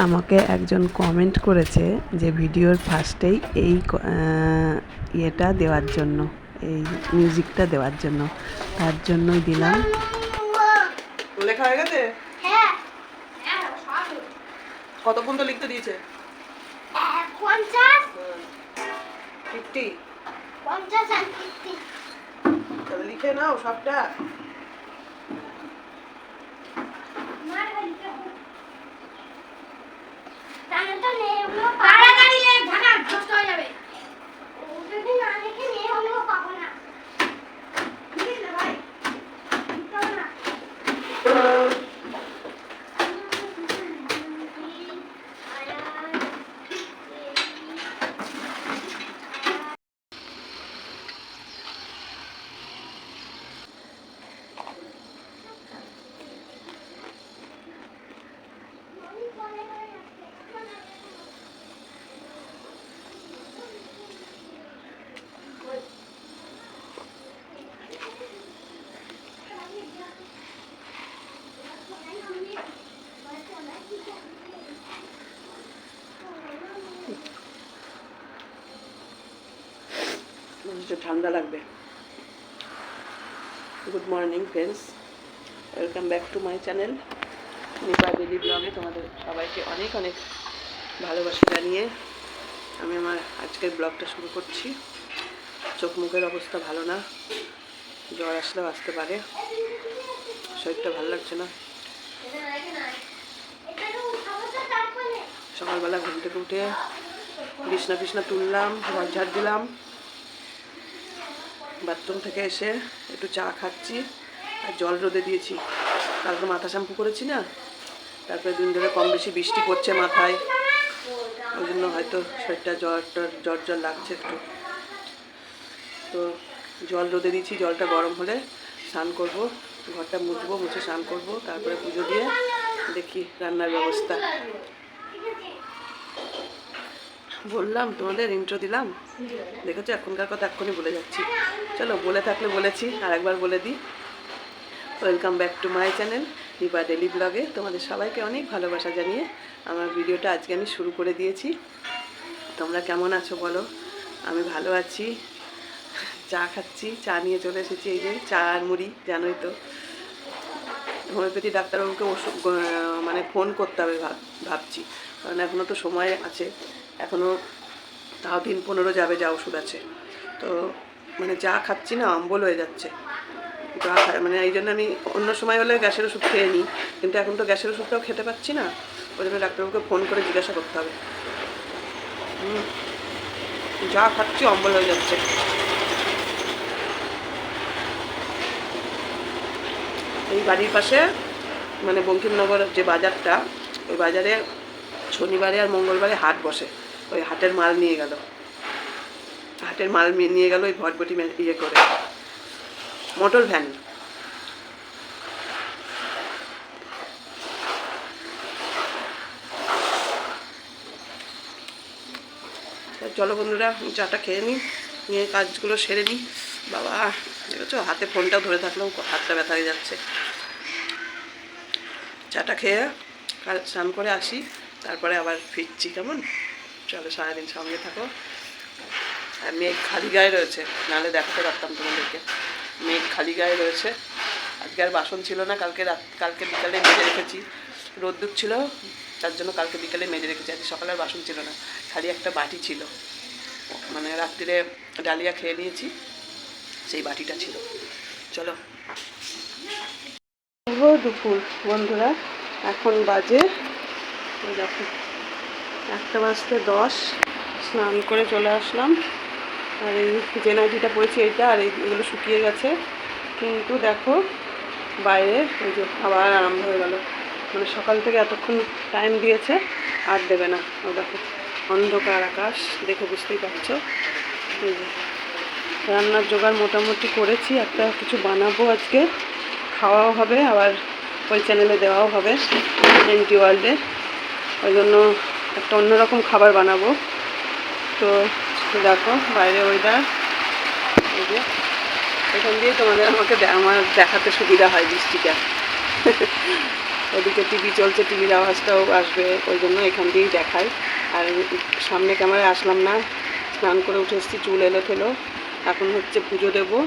আমাকে একজন কমেন্ট করেছে যে ভিডিওর ফার্স্টেই এই ক- ইয়েটা দেওয়ার জন্য এই মিউজিকটা দেওয়ার জন্য। তার জন্যই দিলাম। লেখা হয়ে গেছে? হ্যাঁ। হ্যাঁ সব কত পর্যন্ত লিখতে দিয়েছে লিখে নাও সবটা। তাড়াতাড়ি লেখ ঢাকা নষ্ট হয়ে যাবে যদি না লিখে নিয়ে হলেও পাবো না বুঝলে ভাই পাবো না একটু ঠান্ডা লাগবে। Good morning friends welcome back to my channel Nipa দিদি ব্লগে তোমাদের সবাইকে অনেক অনেক ভালোবাসা জানিয়ে আমি আমার আজকের ব্লগটা শুরু করছি। চোখ মুখের অবস্থা ভালো না। জ্বর আসলেও আসতে পারে। শরীরটা ভালো লাগছে না। সকালবেলা ঘুম থেকে উঠে বিছনা ফিসনা তুললাম ঝাড় দিলাম। বাথরুম থেকে এসে একটু চা খাচ্ছি আর জল রোদে দিয়েছি। কালকে মাথা শ্যাম্পু করেছি না? তারপরে দিন ধরে কম বেশি বৃষ্টি পড়ছে মাথায়। ওই জন্য হয়তো শরীরটা জ্বর জ্বর জ্বর লাগছে একটু। তো জল রোদে দিয়েছি, জলটা গরম হলে স্নান করব। ঘরটা মুছবো, মুছে স্নান করব, তারপরে পুজো দিয়ে দেখি রান্নার ব্যবস্থা। বললাম, তোমাদের ইন্ট্রো দিলাম। দেখেছ, এখনকার কথা এক্ষুনি বলে যাচ্ছি। চলো, বলে থাকলে বলেছি আর একবার বলে দিই। Welcome back to my channel Dipa daily ব্লগে তোমাদের সবাইকে অনেক ভালোবাসা জানিয়ে আমার ভিডিওটা আজকে আমি শুরু করে দিয়েছি। তোমরা কেমন আছো বলো? আমি ভালো আছি। চা খাচ্ছি, চা নিয়ে চলে এসেছি, এই যে চা আর মুড়ি, জানোই তো। হোমিওপ্যাথি ডাক্তারবাবুকে ওষুধ মানে ফোন করতে হবে ভাব, ভাবছি। কারণ এখনও তো সময় আছে। এখনও তাও দিন পনেরো যাবে, যা ওষুধ আছে। তো মানে যা খাচ্ছি না, অম্বল হয়ে যাচ্ছে। যা মানে এই জন্য আমি অন্য সময় হলে গ্যাসের ওষুধ খেয়ে নিই। কিন্তু এখন তো গ্যাসের ওষুধটাও খেতে পাচ্ছি না। ওই জন্য ডাক্তারবাবুকে ফোন করে জিজ্ঞাসা করতে হবে। যা খাচ্ছি, অম্বল হয়ে যাচ্ছে। এই বাড়ির পাশে মানে বঙ্কিমনগর যে বাজারটা, ওই বাজারে শনিবারে আর মঙ্গলবারে হাট বসে। ওই হাটের মাল নিয়ে গেল। হাটের মাল নিয়ে- গেল ওই ভটভটি মে- ইয়ে করে। Motor van. চলো বন্ধুরা চাটা খেয়ে নিই, নিয়ে কাজগুলো সেরে নিই। বাবা, দেখেছ? হাতে ফোনটাও ধরে থাকলেও হাতটা ব্যথা হয়ে যাচ্ছে। চাটা খেয়ে স্নান করে আসি। তারপরে আবার ফিরছি, কেমন? চলো সারাদিন সঙ্গে থাকো। আর মেঘ খালি গায়ে রয়েছে, নাহলে দেখাতে পারতাম তোমাদেরকে। মেঘ খালি গায়ে রয়েছে। আজকে আর বাসন ছিল না, কালকে রাত, কালকে বিকালে মেজে রেখেছি। রোদ্দুর ছিল, তার জন্য কালকে বিকালে মেজে রেখেছি। আজকে সকালে আর বাসন ছিল না, খালি একটা বাটি ছিল। মানে রাত্রিরে ডালিয়া খেয়ে নিয়েছি, সেই বাটিটা ছিল। চলো। দুপুর, বন্ধুরা। এখন বাজে দেখো, একটা বাজতে দশ, স্নান করে চলে আসলাম। আর এই যে নাইটিটা পরেছি এইটা, আর এই- এগুলো শুকিয়ে গেছে। কিন্তু দেখো, বাইরে ওই যে আবার আরম্ভ হয়ে গেল। মানে সকাল থেকে এতক্ষণ টাইম দিয়েছে, আর দেবে না। ও দেখো, অন্ধকার আকাশ, দেখে বুঝতেই পারছ। এই যে, রান্নার জোগাড় মোটামুটি করেছি। একটা কিছু বানাবো আজকে। খাওয়াও হবে, আবার ওই চ্যানেলে দেওয়াও হবে এনটি ওয়ার্ল্ডে ওই জন্য একটা অন্যরকম খাবার বানাবো। তো দেখো, বাইরে ওয়েদার এই যে, এখান দিয়ে তোমাদের আমাকে আমার দেখাতে সুবিধা হয় বৃষ্টিটা। ওদিকে টিভি চলছে টিভির আওয়াজটাও আসবে, ওই জন্য এখান দিয়েই দেখাই। আর সামনে ক্যামেরায় আসলাম না, স্নান করে উঠে এসেছি, চুল এলো থেলো এখন হচ্ছে পুজো দেবো।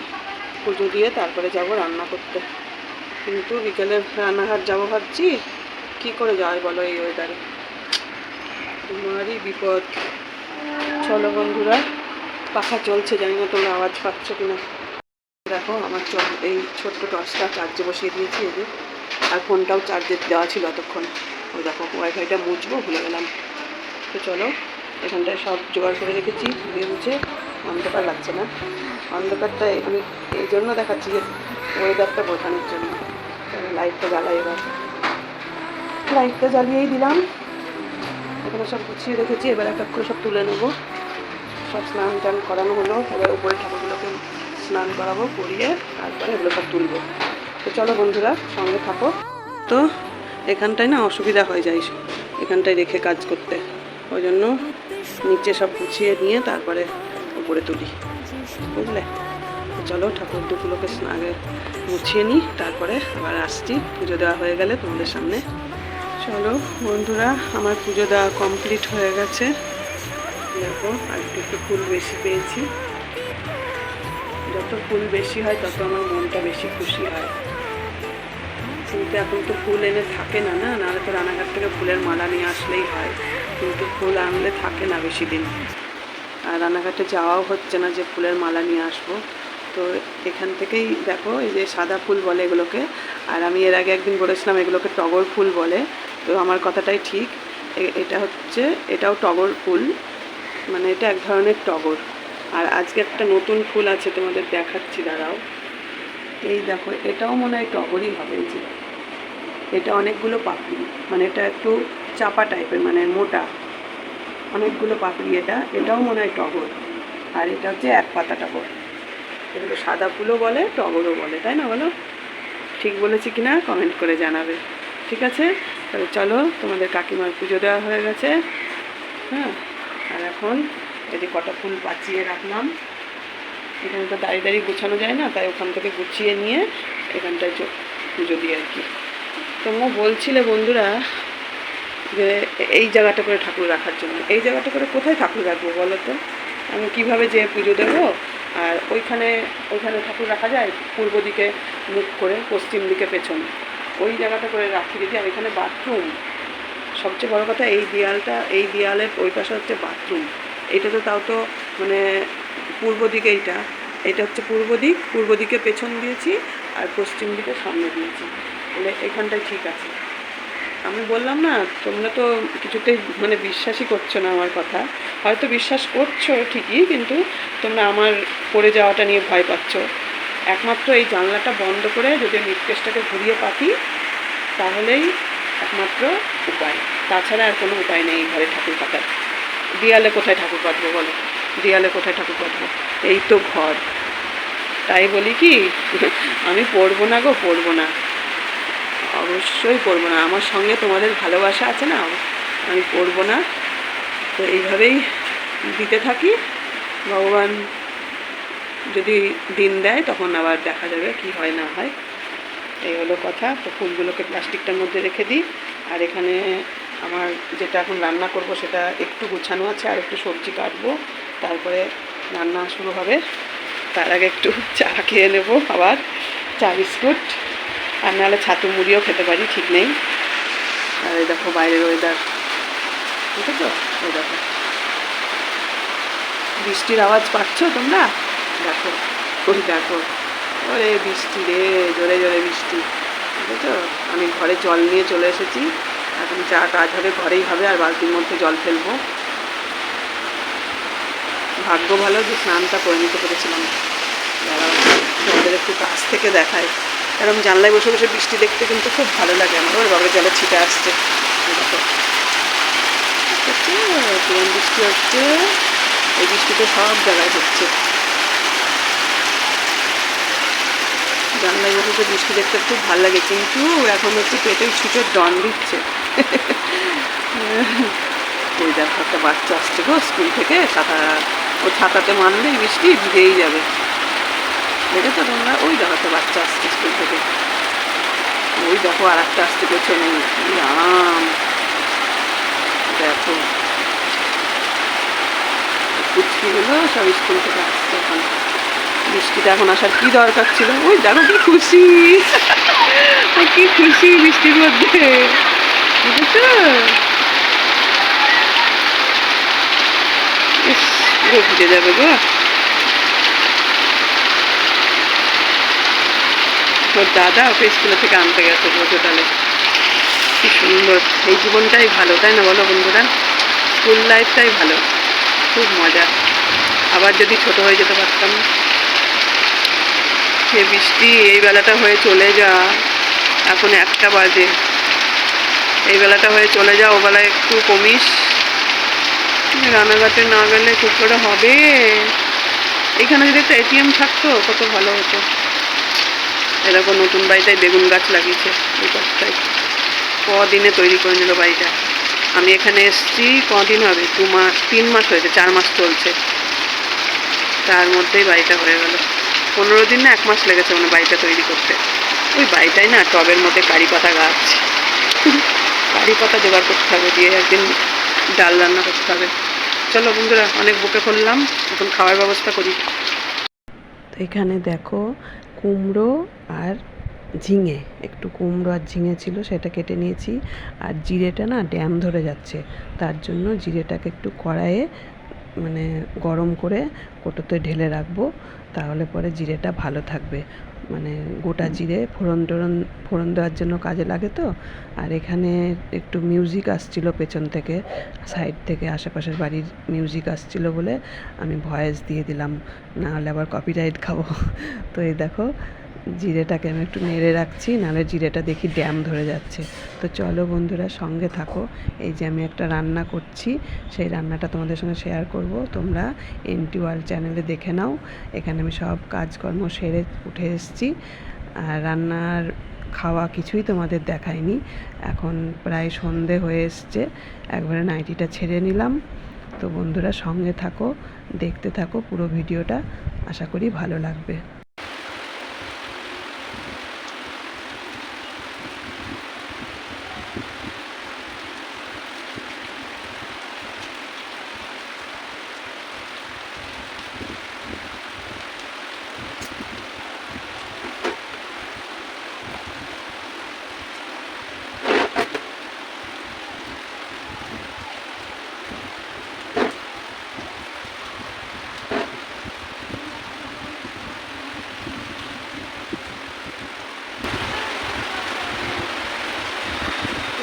পুজো দিয়ে তারপরে যাব রান্না করতে। কিন্তু বিকেলে রান্নাঘাট যাব ভাবছি, কী করে যাওয়াই বলো এই ওয়েদারে তোমারই বিপদ। চলো বন্ধুরা, পাখা চলছে, জানি না তোমরা আওয়াজ পাচ্ছ কিনা। দেখো, আমার চ এই ছোট্ট টর্চটা চার্জে বসিয়ে দিয়েছি এদের আর ফোনটাও চার্জে দেওয়া ছিল এতক্ষণ। ওই দেখো, ওয়াইফাইটা মুছবো, ভুলে গেলাম। তো চলো, এখানটায় সব জোগাড় করে রেখেছি, ধুয়ে মুছে। অন্ধকার লাগছে না। অন্ধকারটা আমি এই জন্য দেখাচ্ছি যে ওয়েদারটা বোঝানোর জন্য। লাইটটা জ্বালাই এবার। লাইটটা জ্বালিয়েই দিলাম। এখানে সব গুছিয়ে রেখেছি, এবার এক এক করে সব তুলে নেব। সব স্নান টান করানো হলো, এবার উপরে ঠাকুরগুলোকে স্নান করাবো করিয়ে তারপরে এগুলো সব তুলবো। তো চলো বন্ধুরা, সঙ্গে থাকো। তো এখানটায় না অসুবিধা হয়ে যায়, এখানটায় রেখে কাজ করতে। ওই জন্য নিচে সব গুছিয়ে নিয়ে তারপরে উপরে তুলি। বুঝলে? চলো ঠাকুর দুগুলোকে আগে মুছিয়ে নিই, তারপরে আবার আসছি। পুজো দেওয়া হয়ে গেলে তোমাদের সামনে চলো বন্ধুরা, আমার পুজো দেওয়া কমপ্লিট হয়ে গেছে। দেখো আর একটু ফুল বেশি পেয়েছি। যত ফুল বেশি হয়, তত আমার মনটা বেশি খুশি হয়। কিন্তু এখন তো ফুল এনে থাকে না না, নাহলে তো রানাঘাট থেকে ফুলের মালা নিয়ে আসলেই হয়। কিন্তু ফুল আনলে থাকে না বেশি দিন। আর রানাঘাটে যাওয়াও হচ্ছে না যে ফুলের মালা নিয়ে আসব। তো এখান থেকেই দেখো, এই যে সাদা ফুল বলে এগুলোকে। আর আমি এর আগে একদিন বলেছিলাম, এগুলোকে টগর ফুল বলে। তো আমার কথাটাই ঠিক। এটা হচ্ছে, এটাও টগর ফুল। মানে এটা এক ধরনের টগর। আর আজকে একটা নতুন ফুল আছে তোমাদের দেখাচ্ছি, দাঁড়াও। এই দেখো, এটাও মনে হয় টগরই হবে যে। এটা অনেকগুলো পাপড়ি। মানে এটা একটু চাপা টাইপের মানে মোটা। অনেকগুলো পাপড়ি এটা। এটাও মনে হয় টগর। আর এটা হচ্ছে এক পাতা টগর। এগুলো সাদা ফুলও বলে, টগরও বলে। তাই না বলো? ঠিক বলেছি কি না কমেন্ট করে জানাবে। ঠিক আছে? তাহলে চলো, তোমাদের কাকিমার পুজো দেওয়া হয়ে গেছে। হ্যাঁ আর এখন যে কটা ফুল পাচিয়ে রাখলাম। এখানে তো দাঁড়িয়ে দাঁড়িয়ে গুছানো যায় না, তাই ওখান থেকে গুছিয়ে নিয়ে এখানটায় পুজো দিই আর কি। তোমরা বলছিলে বন্ধুরা যে এই জায়গাটা করে ঠাকুর রাখার জন্য। এই জায়গাটা করে কোথায় ঠাকুর রাখব বলো তো? আমি কীভাবে যে পুজো দেবো? আর ওইখানে ওইখানে ঠাকুর রাখা যায়? পূর্ব দিকে মুখ করে, পশ্চিম দিকে পেছন। ওই জায়গাটা করে রাখি দিদি আর এখানে বাথরুম সবচেয়ে বড় কথা এই দেয়ালটা, এই দেয়ালের ওই পাশে হচ্ছে বাথরুম এটা তো তাও তো মানে পূর্ব দিকে এইটা। এটা হচ্ছে পূর্ব দিক, পূর্ব দিকে পেছন দিয়েছি আর পশ্চিম দিকে সামনে দিয়েছি। বলে এখানটায় ঠিক আছে। আমি বললাম না, তোমরা তো কিছুতেই মানে বিশ্বাসই করছ না আমার কথা। হয়তো বিশ্বাস করছ ঠিকই, কিন্তু তোমরা আমার পড়ে যাওয়াটা নিয়ে ভয় পাচ্ছ। একমাত্র এই জানলাটা বন্ধ করে যদি নির্দেশটাকে ঘুরিয়ে পাতি, তাহলেই একমাত্র উপায়। তাছাড়া আর কোনো উপায় নেই ঘরে ঠাকুর পাতার দেয়ালে কোথায় ঠাকুর পাতবো বলো? দেয়ালে কোথায় ঠাকুর পাতবো এই তো ঘর। তাই বলি কি, আমি পড়ব না গো, পড়ব না। অবশ্যই পড়ব না। আমার সঙ্গে তোমাদের ভালোবাসা আছে না? আমি পড়ব না। তো এইভাবেই দিতে থাকি। ভগবান যদি দিন দেয়, তখন আবার দেখা যাবে কি হয় না হয়। এই হলো কথা। তো ফুলগুলোকে প্লাস্টিকটার মধ্যে রেখে দিই। আর এখানে আমার যেটা এখন রান্না করব, সেটা একটু গুছানো আছে আর একটু সবজি কাটবো। তারপরে রান্না শুরু হবে। তার আগে একটু চা খেয়ে নেব আবার। চা বিস্কুট। আর নাহলে ছাতু মুড়িও খেতে পারি, ঠিক নেই। আর এই দেখো বাইরের ওয়েদার ঠিক আছে ওই দেখো। বৃষ্টির আওয়াজ পাচ্ছ তোমরা? দেখো ওই দেখো ওরে বৃষ্টি রে, জোরে জোরে বৃষ্টি। বুঝেছ? আমি ঘরে জল নিয়ে চলে এসেছি। এখন যা কাজ হবে ঘরেই হবে, আর বালতির মধ্যে জল ফেলব। ভাগ্য ভালো যে স্নানটা করে নিতে পেরেছিলাম। তোমাদের একটু কাছ থেকে দেখায় এরকম জানলায় বসে বসে বৃষ্টি দেখতে কিন্তু খুব ভালো লাগে। আমার ওর বাবার জলে ছিটে আসছে। দেখো। বৃষ্টি হচ্ছে, এই বৃষ্টিতে সব জায়গায় হচ্ছে। জানলায় বসে বৃষ্টি দেখতে খুব ভালো লাগে, কিন্তু এখন হচ্ছে পেটে ছুটোর ডন দিচ্ছে। ওই দেখো একটা বাচ্চা আসছে গো স্কুল থেকে, ছাতা, ও ছাতাতে মানলেই বৃষ্টি ভিজেই যাবে। দেখেছ তোমরা? ওই দেখো একটা বাচ্চা আসছে স্কুল থেকে। ওই দেখো আর একটা আসতে পেছনে। কি আরাম দেখো কুচকিগুলো সব স্কুল থেকে আসছে এখন। বৃষ্টিটা এখন আসার কি দরকার ছিল? ওই দেখো কি খুশি। কি খুশি বৃষ্টির মধ্যে। বুঝেছ? ভিজে যাবে গো। ওর দাদা ওকে স্কুলে থেকে আনতে গেছে বোঝোটালে কি সুন্দর। এই জীবনটাই ভালো, তাই না বলো বন্ধুরা? স্কুল লাইফটাই ভালো। খুব মজা। আবার যদি ছোট হয়ে যেতে পারতাম। সে বৃষ্টি, এই বেলাটা হয়ে চলে যা। এখন একটা বাজে। এই বেলাটা হয়ে চলে যা ও বেলায় একটু কমিস। রানাঘাটে না গেলে খুব করে হবে। এখানে যদি একটা এটিএম থাকতো, কত ভালো হতো। এরকম নতুন বাড়িটায় বেগুন গাছ লাগিয়েছে এই গাছটায় কদিনে তৈরি করে নিল বাড়িটা। আমি এখানে এসেছি কদিন হবে? দু মাস, তিন মাস হয়েছে, চার মাস চলছে। তার মধ্যেই বাড়িটা হয়ে গেল। পনেরো দিন না এক মাস লেগেছে মানে বাড়িটা তৈরি করতে। ওই বাড়িটাই না টবের মধ্যে কারি পাতা গাছ কারি পাতা জোগাড় করতে হবে, দিয়ে একদিন ডাল রান্না করতে হবে। চলো বন্ধুরা, অনেক বুকে করলাম এখন খাওয়ার ব্যবস্থা করি। তো এখানে দেখো কুমড়ো আর ঝিঙে, একটু কুমড়ো আর ঝিঙে ছিল, সেটা কেটে নিয়েছি। আর জিরেটা না ড্যাম ধরে যাচ্ছে, তার জন্য জিরেটাকে একটু কড়াইয়ে মানে গরম করে কোটোতে ঢেলে রাখব তাহলে পরে জিরেটা ভালো থাকবে। মানে গোটা জিরে ফোড়ন টোড়ন ফোড়ন দেওয়ার জন্য কাজে লাগে তো? আর এখানে একটু মিউজিক আসছিল পেছন থেকে সাইড থেকে আশেপাশের বাড়ির মিউজিক আসছিল বলে আমি ভয়েস দিয়ে দিলাম না হলে আবার কপিরাইট খাব। তো এই দেখো জিরেটাকে আমি একটু নেড়ে রাখছি, নাহলে জিরেটা দেখি ড্যাম ধরে যাচ্ছে। তো চলো বন্ধুরা, সঙ্গে থাকো। এই যে আমি একটা রান্না করছি, সেই রান্নাটা তোমাদের সঙ্গে শেয়ার করব। তোমরা এনটি ওয়ার্ল্ড চ্যানেলে দেখে নাও। এখানে আমি সব কাজকর্ম সেরে উঠে এসেছি। আর রান্নার খাওয়া কিছুই তোমাদের দেখায়নি এখন প্রায় সন্ধে হয়ে এসছে, একবারে নাইটিটা ছেড়ে নিলাম। তো বন্ধুরা, সঙ্গে থাকো, দেখতে থাকো পুরো ভিডিওটা। আশা করি ভালো লাগবে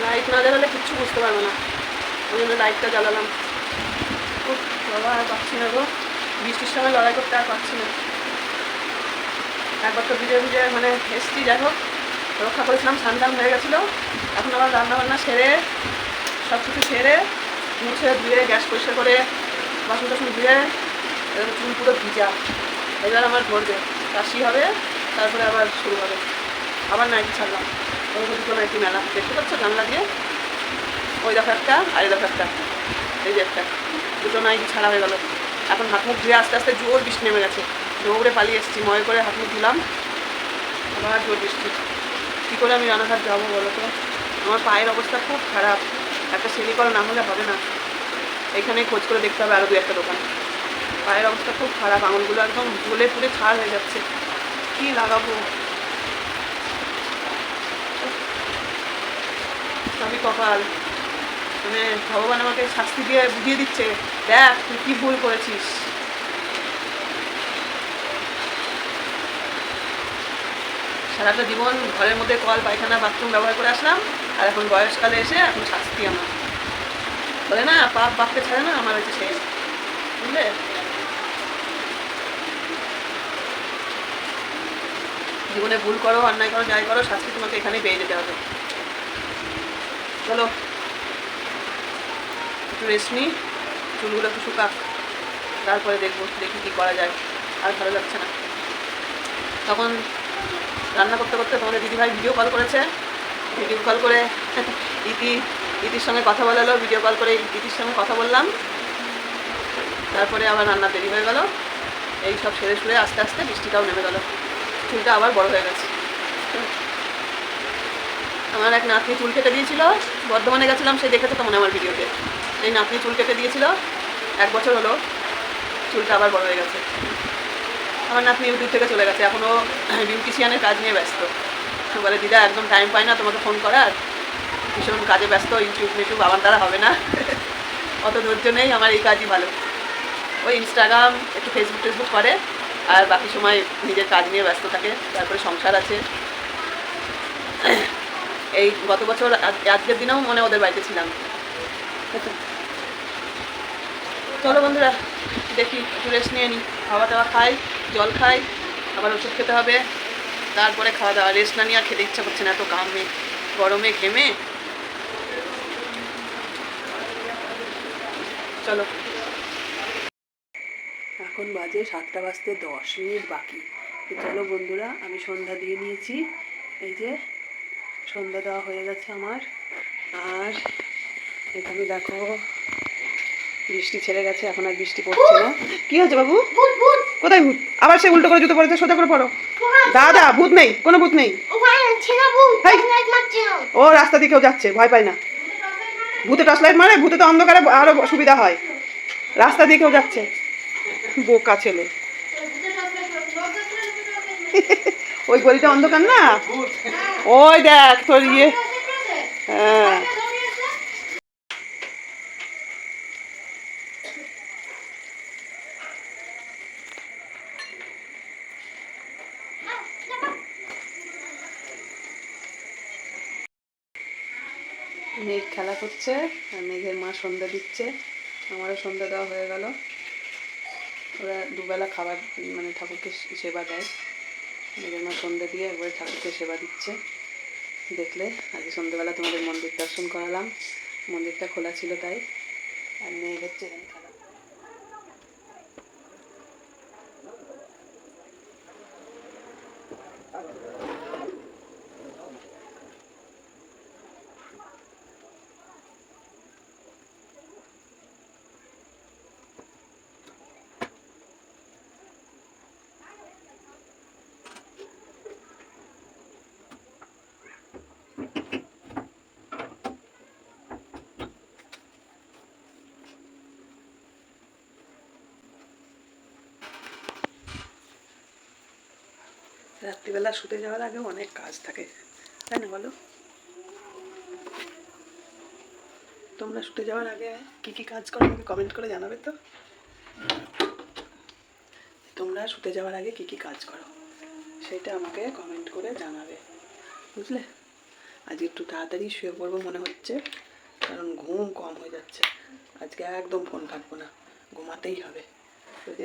লাইট না জ্বালালে কিচ্ছু বুঝতে পারবে না ওই জ্বালালাম। বাবা, আর পাচ্ছি না গো। বৃষ্টির সময় লড়াই করতে আর পাচ্ছি না। একবার তো ভিজে ভিজে মানে এসছি, যাই হোক। রক্ষা করেছিলাম সান্দান হয়ে গেছিল। এখন আবার রান্না বান্না সেরে সব কিছু সেরে, মুছে ধুয়ে, গ্যাস পরিষ্কার করে, বাসন টাসন ধুয়ে চুল পুরো ভিজা। এবার আমার ধরবে কাশি হবে, তারপরে আবার শুরু হবে। আবার নাইটি ছাড়লাম। ওই দুটো নাইটি মেলা। দেখতে পাচ্ছ জানলা দিয়ে? ওই দেখো একটা, আর এই দেখো একটা। এই যে একটা, দুটো নাইটি ছাড়া হয়ে গেল। এখন হাত মুখ ধুয়ে আস্তে আস্তে জোর বৃষ্টি নেমে গেছে। দৌড়ে পালিয়ে এসেছি, ময় করে হাত মুখ ধুলাম। আবার জোর বৃষ্টি। কী করে আমি রানাঘাট যাব বলো তো? আমার পায়ের অবস্থা খুব খারাপ। একটা সিলিকল না হলে হবে না। এখানে খোঁজ করে দেখতে হবে আরও দু একটা দোকান। পায়ের অবস্থা খুব খারাপ, আঙুলগুলো একদম ঝুলে পুড়ে ছাড় হয়ে যাচ্ছে। কী লাগাবো? সবই কপাল। মানে ভগবান আমাকে শাস্তি দিয়ে বুঝিয়ে দিচ্ছে, দেখ তুই কী ভুল করেছিস। সারাটা জীবন ঘরের মধ্যে কল, পায়খানা, বাথরুম ব্যবহার করে আসলাম, আর এখন বয়সকালে এসে এখন শাস্তি আমার। বলে না, পাপ বাপকে ছাড়ে না, আমার হচ্ছে শেষ বুঝলে? জীবনে ভুল করো, অন্যায় করো, যাই করো, শাস্তি তোমাকে এখানেই পেয়ে যেতে হবে। চলো। একটু রেস্ট নিই চুলগুলো একটু শুকাক, তারপরে দেখব, দেখি কী করা যায়, আর ভালো লাগছে না। তখন রান্না করতে করতে তোমাদের দিদিভাই ভিডিও কল করেছে ভিডিও কল করে ইতি, ইতির সঙ্গে কথা বলালো ভিডিও কল করে ইতির সঙ্গে কথা বললাম। তারপরে আবার রান্না দেরি হয়ে গেল, এই সব সেরে সুরে আস্তে আস্তে বৃষ্টিটাও নেমে গেল। চুলটা আবার বড় হয়ে গেছে। আমার এক নাতনি চুল কেটে দিয়েছিল, বর্ধমানে গেছিলাম, সে দেখেছে তো মনে আমার ভিডিওতে এই নাতনি চুল কেটে দিয়েছিল। এক বছর হলো চুলটা আবার বড় হয়ে গেছে। আমার নাতনি ইউটিউব থেকে চলে গেছে। এখনও বিউটিশিয়ানের কাজ নিয়ে ব্যস্ত। বলে দিদা একদম টাইম পায় না তোমাকে ফোন করার। ভীষণ কাজে ব্যস্ত ইউটিউব ইউটিউব আমার দ্বারা হবে না। অত ধৈর্য নেই, আমার এই কাজই ভালো। ওই ইনস্টাগ্রাম একটু ফেসবুক টেসবুক করে। আর বাকি সময় নিজের কাজ নিয়ে ব্যস্ত থাকে। তারপরে সংসার আছে। এই গত বছর আজ- আজকের দিনেও মনে ওদের বাড়িতে ছিলাম। চলো বন্ধুরা, দেখি একটু রেস্ট নিয়ে নিই খাওয়া দাওয়া খাই, জল খাই, আবার ওষুধ খেতে হবে। তারপরে খাওয়া দাওয়া রেস্ট না নিয়ে আর খেতে ইচ্ছা করছে না, এত ঘামে, গরমে ঘেমে। চলো। এখন বাজে সাতটা বাজতে দশ মিনিট বাকি। চলো বন্ধুরা, আমি সন্ধ্যা দিয়ে নিয়েছি। এই যে, সন্ধ্যা দেওয়া হয়ে গেছে আমার। আর এখানে দেখো বৃষ্টি ছেড়ে গেছে এখন আর বৃষ্টি পড়ছে না। কি হয়েছে বাবু? ভূত ভূত কোথায় ভূত? আবার সে উল্টো করে জুতো পড়েছে সোজা করে পড়ো দাদা ভূত নেই কোনো ভূত নেই। ও রাস্তা দিয়ে কেউ যাচ্ছে ভয় পায় না। ভূতে টর্চ লাইট মারে ভূতে তো অন্ধকারে আরও সুবিধা হয়। রাস্তা দিয়ে কেউ যাচ্ছে। বোকা ছেলে। ওই গলিটা অন্ধকার না? ওই দেখ তোর ইয়ে। হ্যাঁ মেঘ খেলা করছে আর মেঘের মা সন্ধ্যা দিচ্ছে। আমারও সন্ধ্যা দেওয়া হয়ে গেল। ওরা দুবেলা খাবার মানে ঠাকুরকে সেবা দেয়। মেঘের মা সন্ধ্যা দিয়ে একবারে ঠাকুরকে সেবা দিচ্ছে। দেখলে, আজকে সন্ধ্যেবেলা তোমাদের মন্দির দর্শন করালাম। মন্দিরটা খোলা ছিল তাই। আর মেয়ে হচ্ছে রাত্রিবেলা শুতে যাওয়ার আগে অনেক কাজ থাকে। তাই না বলো? তোমরা শুতে যাওয়ার আগে কি কি কাজ করো আমাকে কমেন্ট করে জানাবে তো। তোমরা শুতে যাওয়ার আগে কি কি কাজ করো, সেটা আমাকে কমেন্ট করে জানাবে। বুঝলে? আজ একটু তাড়াতাড়ি শুয়ে পড়ব মনে হচ্ছে, কারণ ঘুম কম হয়ে যাচ্ছে। আজকে একদম ফোন ঘাটবো না, ঘুমাতেই হবে।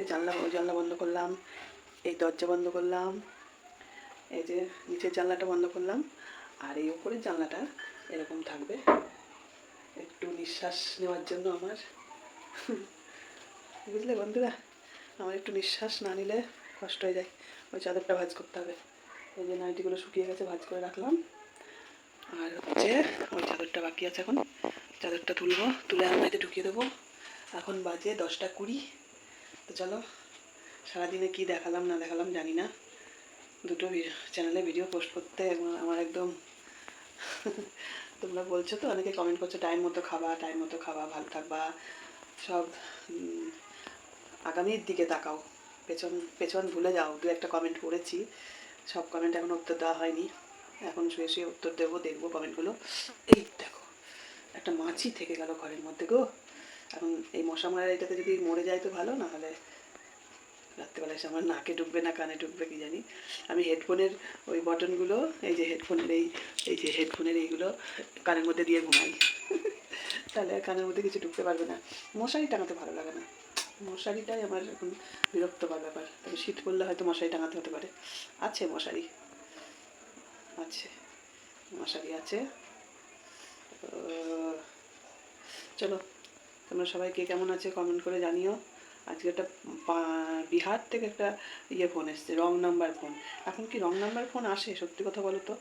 জানলা জানলা বন্ধ করলাম, এই দরজা বন্ধ করলাম এই যে নিচের জানলাটা বন্ধ করলাম, আর এই উপরের জানলাটা এরকম থাকবে। একটু নিঃশ্বাস নেওয়ার জন্য আমার। বুঝলে বন্ধুরা? আমার একটু নিঃশ্বাস না নিলে কষ্ট হয়ে যায়। ওই চাদরটা ভাজ করতে হবে। এই যে নাইটিগুলো শুকিয়ে গেছে, ভাজ করে রাখলাম। আর হচ্ছে ওই চাদরটা বাকি আছে এখন। চাদরটা তুলবো, তুলে আলমারিতে ঢুকিয়ে দেবো। এখন বাজে দশটা কুড়ি। তো চলো, সারাদিনে কি দেখালাম না দেখালাম জানি না। দুটো চ্যানেলে ভিডিও পোস্ট করতে আমার- একদম তোমরা বলছো তো, অনেকে কমেন্ট করছ টাইম মতো খাবা টাইম মতো খাবা, ভালো থাকবা। সব আগামীর দিকে তাকাও। পেছন পেছন ভুলে যাও। দু একটা কমেন্ট পড়েছি। সব কমেন্ট এখন উত্তর দেওয়া হয়নি। এখন শুয়ে শুয়ে উত্তর দেবো, দেখব কমেন্টগুলো এই দেখো, একটা মাছি থেকে গেল ঘরের মধ্যে গো। এখন এই মশা মারার এটাতে যদি মরে যায় তো ভালো না হলে রাত্রেবেলা এসে আমার নাকে ঢুকবে না, কানে ঢুকবে কি জানি। আমি হেডফোনের ওই বটনগুলো, এই যে হেডফোনের এই এই যে হেডফোনের এইগুলো কানের মধ্যে দিয়ে ঘুমাই। তাহলে আর কানের মধ্যে কিছু ঢুকতে পারবে না। মশারি টাঙাতে ভালো লাগে না। মশারিটাই আমার এখন বিরক্তকর ব্যাপার। তবে শীত পড়লে হয়তো মশারি টাঙাতে হতে পারে। আছে মশারি। আছে। মশারি আছে। চলো, তোমরা সবাই কে কেমন আছে কমেন্ট করে জানিও। আজকে একটা বিহার থেকে একটা ইয়ে ফোন এসছে রং নাম্বার ফোন এখন কি রং নাম্বার ফোন আসে? সত্যি কথা বলো তো?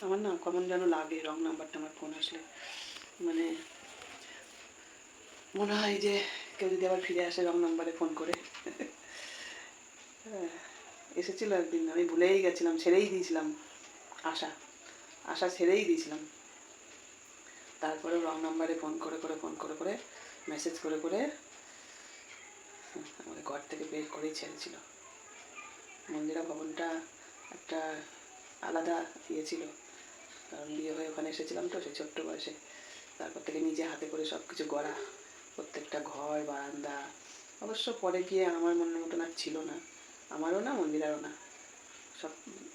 আমার না কেমন যেন লাগে রং নাম্বারটা আমার ফোন আসলে। মানে মনে হয় যে কেউ যদি আবার ফিরে আসে রং নাম্বারে ফোন করে। হ্যাঁ, এসেছিল একদিন আমি ভুলেই গেছিলাম ছেড়েই দিয়েছিলাম আশা। আশা ছেড়েই দিয়েছিলাম। তারপরে রং নাম্বারে ফোন করে করে ফোন করে করে মেসেজ করে করে ঘর থেকে বের করেই ছেড়েছিল। মন্দিরা ভবনটা একটা আলাদা ইয়ে ছিল। কারণ বিয়ে হয়ে ওখানে এসেছিলাম তো সেই ছোট্ট বয়সে। তারপর থেকে নিজে হাতে করে সব কিছু গড়া। প্রত্যেকটা ঘর, বারান্দা। অবশ্য পরে গিয়ে আমার মনের মতন আর ছিল না। আমারও না, মন্দিরারও না। সব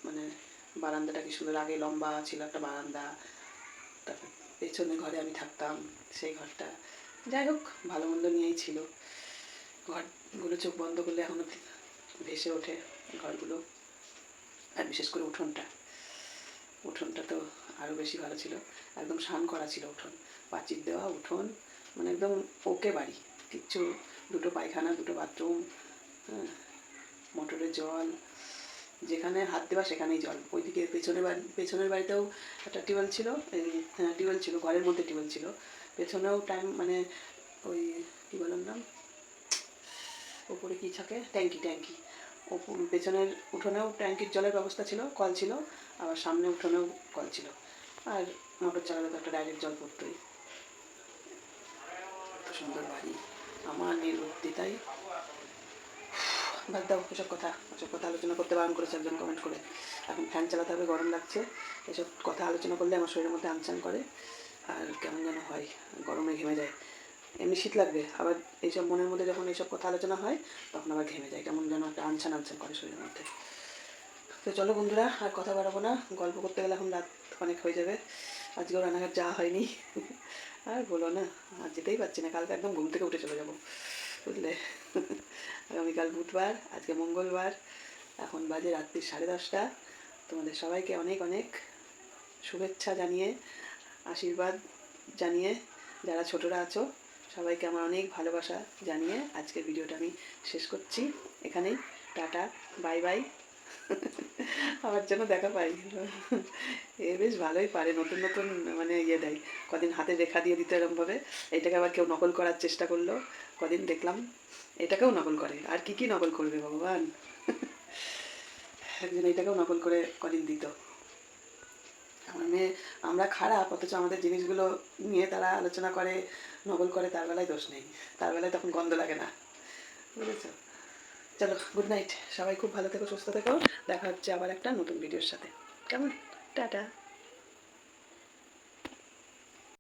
মানে বারান্দাটা কি সুন্দর, আগে লম্বা ছিল একটা বারান্দা। তারপর পেছনে ঘরে আমি থাকতাম, সেই ঘরটা। যাই হোক, ভালো মন্দ নিয়েই ছিল। ঘরগুলো চোখ বন্ধ করলে এখনও ভেসে ওঠে ঘরগুলো। আর বিশেষ করে উঠোনটা। উঠোনটা তো আরও বেশি ভালো ছিল। একদম স্নান করা ছিল উঠোন। পাঁচির দেওয়া, উঠোন মানে একদম ওকে বাড়ি। কিচ্ছু দুটো পায়খানা, দুটো বাথরুম হ্যাঁ মোটরের জল, যেখানে হাত দেওয়া সেখানেই জল। ওইদিকে পেছনের বাড়ি, পেছনের বাড়িতেও একটা টিউবওয়েল ছিল হ্যাঁ টিউবওয়েল ছিল, ঘরের মধ্যে টিউবওয়েল ছিল। পেছনেও টাইম মানে ওই, কী বলার নাম? ওপরে কী থাকে? ট্যাঙ্কি ট্যাঙ্কি। ওপর, পেছনের উঠোনেও ট্যাঙ্কির জলের ব্যবস্থা ছিল, কল ছিল, আবার সামনে উঠোনেও কল ছিল। আর মোটর চালালে তো একটা ডাইরেক্ট জল পড়তোই। এত সুন্দর বাড়ি। আমার নির্বুদ্ধিতাই বাদ দাও, এসব কথা। এসব কথা আলোচনা করতে বারণ করেছে একজন কমেন্ট করে। এখন ফ্যান চালাতে হবে, গরম লাগছে। এসব কথা আলোচনা করলে আমার শরীরের মধ্যে আনচান করে। আর কেমন যেন হয়, গরমে ঘেমে যায়। এমনি শীত লাগবে, আবার এইসব মনের মধ্যে যখন এইসব কথা আলোচনা হয়, তখন আবার ঘেমে যায়, কেমন যেন একটা আনছান আনছান করে শরীরের মধ্যে। তো চলো বন্ধুরা, আর কথা বাড়াবো না, গল্প করতে গেলে এখন রাত অনেক হয়ে যাবে, আজকেও রান্নাঘাট যাওয়া হয়নি। আর বলো না, আর যেতেই পারছি না, কালকে একদম ঘুম থেকে উঠে চলে যাব, বুঝলে? আগামীকাল বুধবার, আজকে মঙ্গলবার, এখন বাজে রাত্রি সাড়ে দশটা। তোমাদের সবাইকে অনেক অনেক শুভেচ্ছা জানিয়ে, আশীর্বাদ জানিয়ে, যারা ছোটরা আছো সবাইকে আমার অনেক ভালোবাসা জানিয়ে আজকের ভিডিওটা আমি শেষ করছি। এখানেই টাটা, বাই বাই। আমার জন্য দেখা পাই। এ বেশ ভালোই পারে, নতুন নতুন মানে ইয়ে দেয়। কদিন হাতে রেখা দিয়ে দিতে এরমভাবে। এটাকে আবার কেউ নকল করার চেষ্টা করল। কদিন দেখলাম এটাকেও নকল করে। আর কি কি নকল করবে ভগবান? একজন এটাকেও নকল করে কদিন দিত। আমার আমরা খারাপ, অথচ আমাদের জিনিসগুলো নিয়ে তারা আলোচনা করে, নকল করে, তার বেলায় দোষ নেই। তার বেলায় তখন গন্ধ লাগে না। বুঝেছ? চলো গুড নাইট সবাই খুব ভালো থেকো, সুস্থ থেকো। দেখা হচ্ছে আবার একটা নতুন ভিডিওর সাথে। কেমন? টাটা।